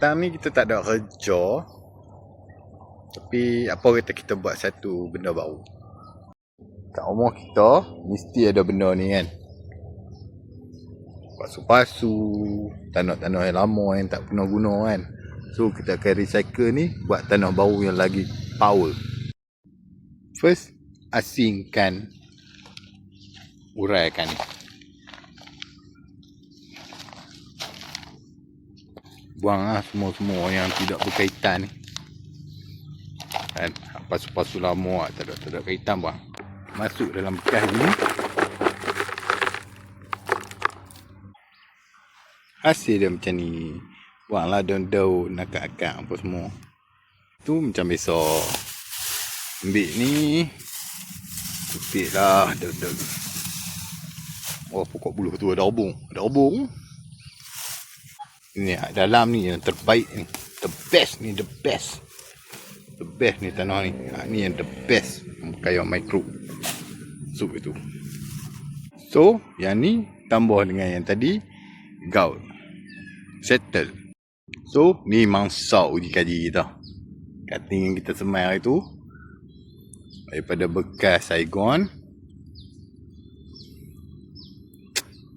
Petang ni kita tak ada kerja. Tapi apa kata kita buat satu benda baru. Kat rumah kita mesti ada benda ni kan. Pasu-pasu, tanah-tanah yang lama yang tak pernah guna kan. So kita akan recycle ni buat tanah baru yang lagi power. First, asingkan uraikan ni. Buang lah semua-semua yang tidak berkaitan ni. Kan? Pasu-pasu lama tak ada, tak ada kaitan buang. Masuk dalam bekas ni. Hasil dia macam ni. Buanglah daun-daun, akak-akak apa semua. Tu macam biasa. Ambil ni. Kutip lah daun-daun. Oh pokok buluh tu ada obong. Ada obong. Ni dalam ni yang terbaik ni. The best ni, the best. The best ni tanah ni. Ha, ni yang the best. Kayak micro. Sup itu. So, yang ni tambah dengan yang tadi. Gout. Settle. So, ni mangsa uji kaji kita. Cutting yang kita semai hari tu. Daripada bekas Saigon.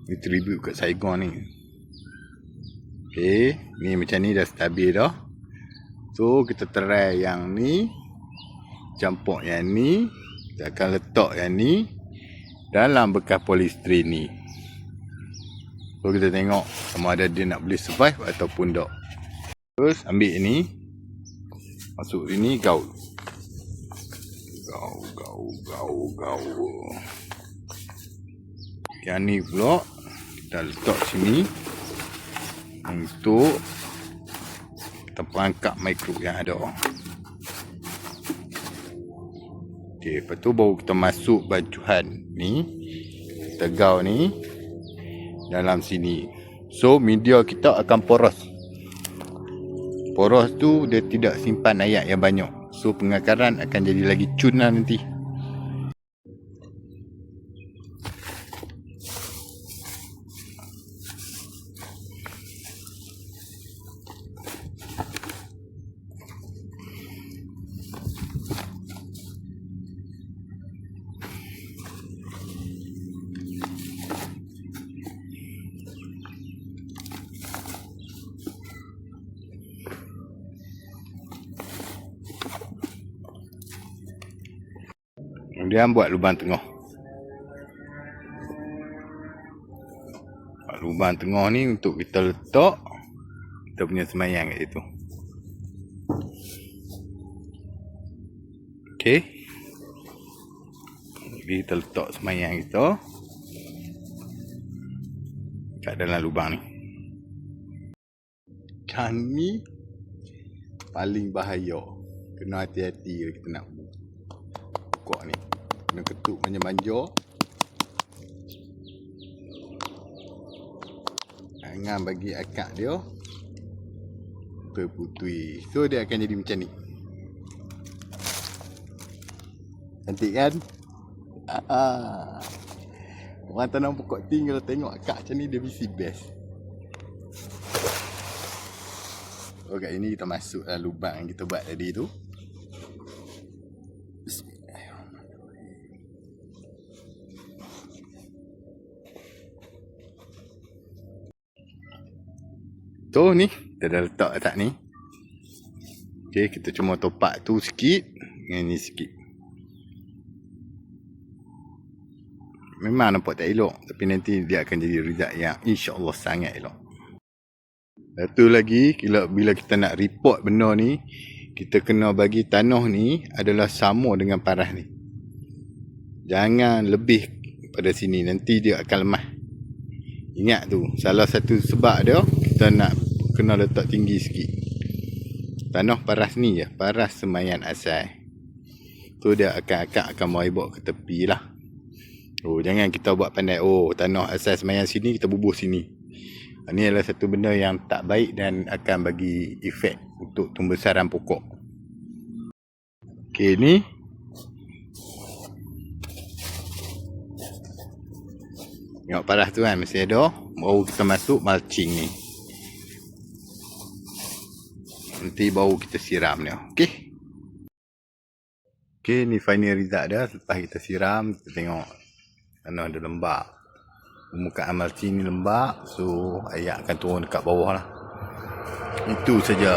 Ni tribute kat Saigon ni. Okay. Ni macam ni dah stabil dah. So kita try yang ni. Campur yang ni. Kita akan letak yang ni. Dalam bekas polistrin ni. So kita tengok sama ada dia nak boleh survive ataupun tak. Terus ambil ni. Masuk ini gaul. Gaul, gaul, gaul, gaul. Yang ni pula. Kita letak sini. Untuk perangkap mikro yang ada. Okey, lepas tu baru kita masuk bajuhan ni. Tegau ni. Dalam sini. So, media kita akan poros. Poros tu dia tidak simpan ayat yang banyak. So, pengakaran akan jadi lagi cun lah nanti. Kemudian buat lubang tengah. Buat lubang tengah ni untuk kita letak kita punya semayang kat situ. Okey. Jadi kita letak semayang kita kat dalam lubang ni. Kan ni paling bahaya. Kena hati-hati kita nak pokok ni kena ketuk manja-manja jangan bagi akak dia. Terputui. So dia akan jadi macam ni. Cantik kan? Ah. orang tanam pokok tinggal tengok akak macam ni dia mesti best. Kat ini kita masuk lubang yang kita buat tadi tu. Tu ni kita dah letak atas ni. Okey, kita cuma topak tu sikit dengan ni sikit. Memang nampak tak elok tapi nanti dia akan jadi result yang insya-Allah sangat elok. Satu lagi bila kita nak report benda ni, kita kena bagi tanah ni adalah sama dengan paras ni. Jangan lebih pada sini nanti dia akan lemah. Ingat tu, salah satu sebab dia kita nak kena letak tinggi sikit. Tanah paras ni je, paras semayan asal. Tu dia akan akan akan bawa ke tepi lah. Oh, jangan kita buat pandai. Oh, tanah asal semayan sini, kita bubuh sini. Ini adalah satu benda yang tak baik dan akan bagi efek untuk pembesaran pokok. Okey, ni Tengok paras tu kan masih ada. Baru kita masuk mulching ni. Nanti baru kita siram dia. Okey. Okey, ni final result dia. Lepas kita siram, kita tengok tanah dia lembap. Permukaan multi ni lembap. So, air akan turun dekat bawah lah. Itu saja.